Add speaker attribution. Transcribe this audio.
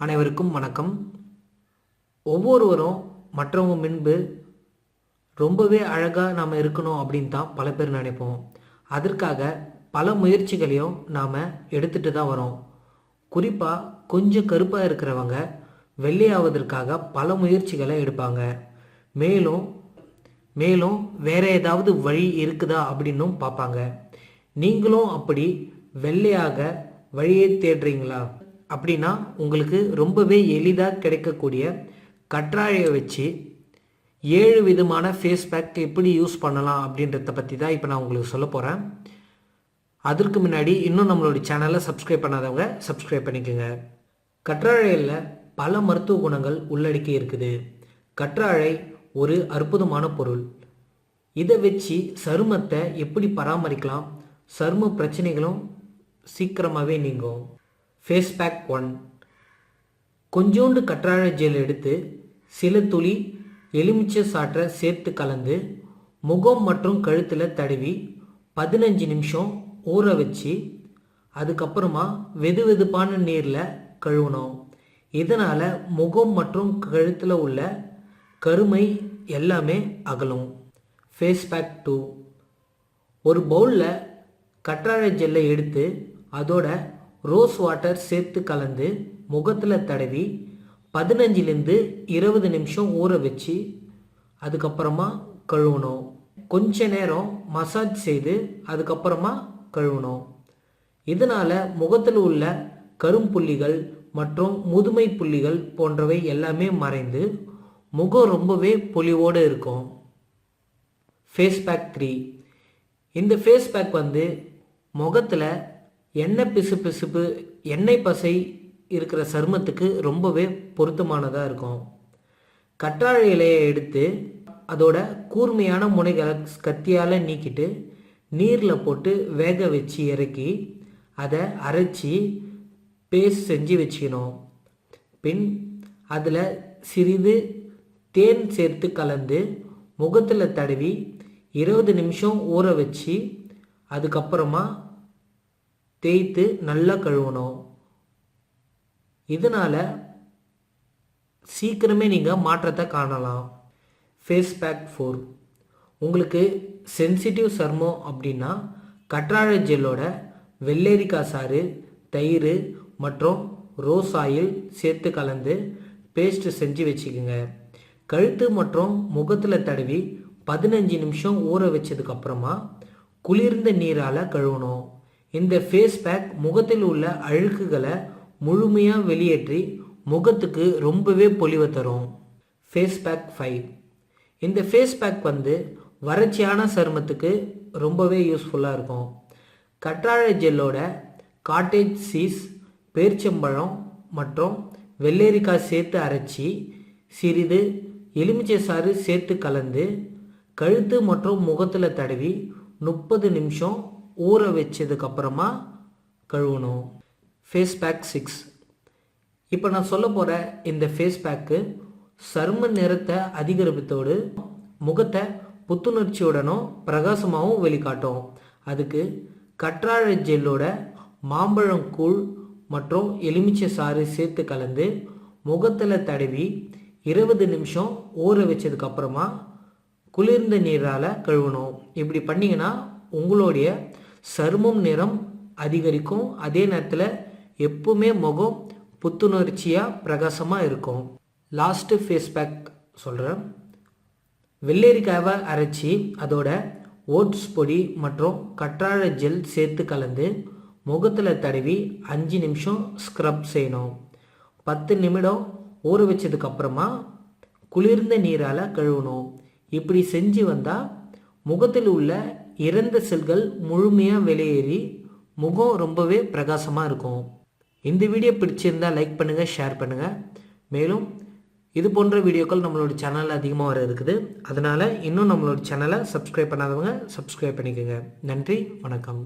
Speaker 1: அனைவருக்கும் வணக்கம். ஒவ்வொருவரும் மற்றவங்க முன்பு ரொம்பவே அழகாக நாம் இருக்கணும் அப்படின்னு தான் பல பேர் நினைப்போம். அதற்காக பல முயற்சிகளையும் நாம் எடுத்துகிட்டு தான் வரோம். குறிப்பாக கொஞ்சம் கருப்பாக இருக்கிறவங்க வெள்ளையாவதற்காக பல முயற்சிகளை எடுப்பாங்க. மேலும் மேலும் வேற ஏதாவது வழி இருக்குதா அப்படின்னும் பார்ப்பாங்க. நீங்களும் அப்படி வெள்ளையாக வழியை தேடுறீங்களா? அப்படின்னா உங்களுக்கு ரொம்பவே எளிதாக கிடைக்கக்கூடிய கற்றாழையை வச்சு ஏழு விதமான ஃபேஸ் பேக் எப்படி யூஸ் பண்ணலாம் அப்படின்றத பற்றி தான் இப்போ நான் உங்களுக்கு சொல்ல போகிறேன் அதற்கு முன்னாடி இன்னும் நம்மளுடைய சேனலை சப்ஸ்கிரைப் பண்ணாதவங்க சப்ஸ்கிரைப் பண்ணிக்கோங்க. கற்றாழையில் பல மருத்துவ குணங்கள் உள்ளடக்கி இருக்குது. கற்றாழை ஒரு அற்புதமான பொருள். இதை வச்சு சருமத்தை எப்படி பராமரிக்கலாம்? சரும பிரச்சனைகளும் சீக்கிரமாகவே நீங்கும். ஃபேஸ் பேக் ஒன் கொஞ்சோண்டு கற்றாழை ஜெல் எடுத்து சில துளி எலுமிச்சை சாற்றை சேர்த்து கலந்து முகம் மற்றும் கழுத்தில் தடவி பதினஞ்சு நிமிஷம் ஊற வச்சு அதுக்கப்புறமா வெது வெதுப்பான நீரில் கழுவணும். இதனால் முகம் மற்றும் கழுத்தில் உள்ள கருமை எல்லாமே அகலும். ஃபேஸ் பேக் டூ ஒரு பவுலில் கற்றாழை ஜெல்லை எடுத்து அதோட ரோஸ் வாட்டர் சேர்த்து கலந்து முகத்தில் தடவி பதினஞ்சுலேருந்து இருபது நிமிஷம் ஊற வச்சு அதுக்கப்புறமா கழுவணும். கொஞ்ச நேரம் மசாஜ் செய்து அதுக்கப்புறமா கழுவணும். இதனால் முகத்தில் உள்ள கரும்புள்ளிகள் மற்றும் முதுமை புள்ளிகள் போன்றவை எல்லாமே மறைந்து முகம் ரொம்பவே பொலிவோடு இருக்கும். ஃபேஸ் பேக் த்ரீ இந்த ஃபேஸ் பேக் வந்து முகத்தில் எண்ணெய் பிசு பிசுப்பு எண்ணெய் பசை இருக்கிற சருமத்துக்கு ரொம்பவே பொருத்தமானதாக இருக்கும். கற்றாழை இலையை எடுத்து அதோட கூர்மையான முனைகளை கத்தியால் நீக்கிட்டு நீரில் போட்டு வேக வச்சு இறக்கி அதை அரைச்சி பேஸ்ட் செஞ்சு வச்சுக்கணும். பின் அதில் சிறிது தேன் சேர்த்து கலந்து முகத்தில் தடவி இருபது நிமிஷம் ஊற வச்சு அதுக்கப்புறமா தேய்த்து நல்லா கழுவணும். இதனால் சீக்கிரமே நீங்கள் மாற்றத்தை காணலாம். ஃபேஸ் பேக் ஃபோர் உங்களுக்கு சென்சிட்டிவ் சர்மம் அப்படின்னா கற்றாழை ஜெல்லோட வெள்ளரிக்காய் சாறு தயிர் மற்றும் ரோஸ் ஆயில் சேர்த்து கலந்து பேஸ்ட் செஞ்சு வச்சுக்கோங்க. கழுத்து மற்றும் முகத்தில் தடவி பதினஞ்சு நிமிஷம் ஊற வச்சதுக்கப்புறமா குளிர்ந்த நீரால் கழுவணும். இந்த ஃபேஸ் பேக் முகத்தில் உள்ள அழுக்குகளை முழுமையாக வெளியேற்றி முகத்துக்கு ரொம்பவே பொலிவை தரும். ஃபேஸ் பேக் ஃபைவ் இந்த ஃபேஸ் பேக் வந்து வறட்சியான சருமத்துக்கு ரொம்பவே யூஸ்ஃபுல்லாக இருக்கும். கற்றாழை ஜெல்லோட காட்டேஜ் சீஸ் பேர்ச்சம்பழம் மற்றும் வெள்ளரிக்காய் சேர்த்து அரைச்சி சிறிது எலுமிச்சை சாறு சேர்த்து கலந்து கழுத்து மற்றும் முகத்தில் தடவி முப்பது நிமிஷம் ஊற வச்சதுக்கப்புறமா கழுவணும். ஃபேஸ் பேக் சிக்ஸ் இப்போ நான் சொல்ல போகிற இந்த ஃபேஸ் பேக்கு சரும நிறத்தை அதிகரிப்பத்தோடு முகத்தை புத்துணர்ச்சியுடனும் பிரகாசமாகவும் வெளிக்காட்டும். அதுக்கு கற்றாழை ஜெல்லோட மாம்பழம் கூழ் மற்றும் எலுமிச்சை சாறு சேர்த்து கலந்து முகத்தில் தடவி இருபது நிமிஷம் ஊற வச்சதுக்கப்புறமா குளிர்ந்த நீரால் கழுவணும். இப்படி பண்ணிங்கன்னா உங்களுடைய சருமம் நிறம் அதிகரிக்கும். அதே நேரத்தில் எப்பவுமே முகம் புத்துணர்ச்சியாக பிரகாசமாக இருக்கும். லாஸ்ட்டு ஃபேஸ் பேக் சொல்கிறேன் வெள்ளரிக்காவை அரைச்சி அதோட ஓட்ஸ் பொடி மற்றும் கற்றாழை ஜெல் சேர்த்து கலந்து முகத்தில் தடவி அஞ்சு நிமிஷம் ஸ்க்ரப் செய்யணும். பத்து நிமிடம் ஊற வச்சதுக்கப்புறமா குளிர்ந்த நீரால் கழுவணும். இப்படி செஞ்சு வந்தால் முகத்தில் உள்ள இறந்த செல்கள் முழுமையாக வெளியேறி முகம் ரொம்பவே பிரகாசமாக இருக்கும். இந்த வீடியோ பிடிச்சிருந்தால் லைக் பண்ணுங்கள் ஷேர் பண்ணுங்கள் மேலும் இது போன்ற வீடியோக்கள் நம்மளோட சேனலில் அதிகமாக வர இருக்குது. அதனால் இன்னும் நம்மளோட சேனலை சப்ஸ்கிரைப் பண்ணாதவங்க சப்ஸ்கிரைப் பண்ணிக்கோங்க. நன்றி வணக்கம்.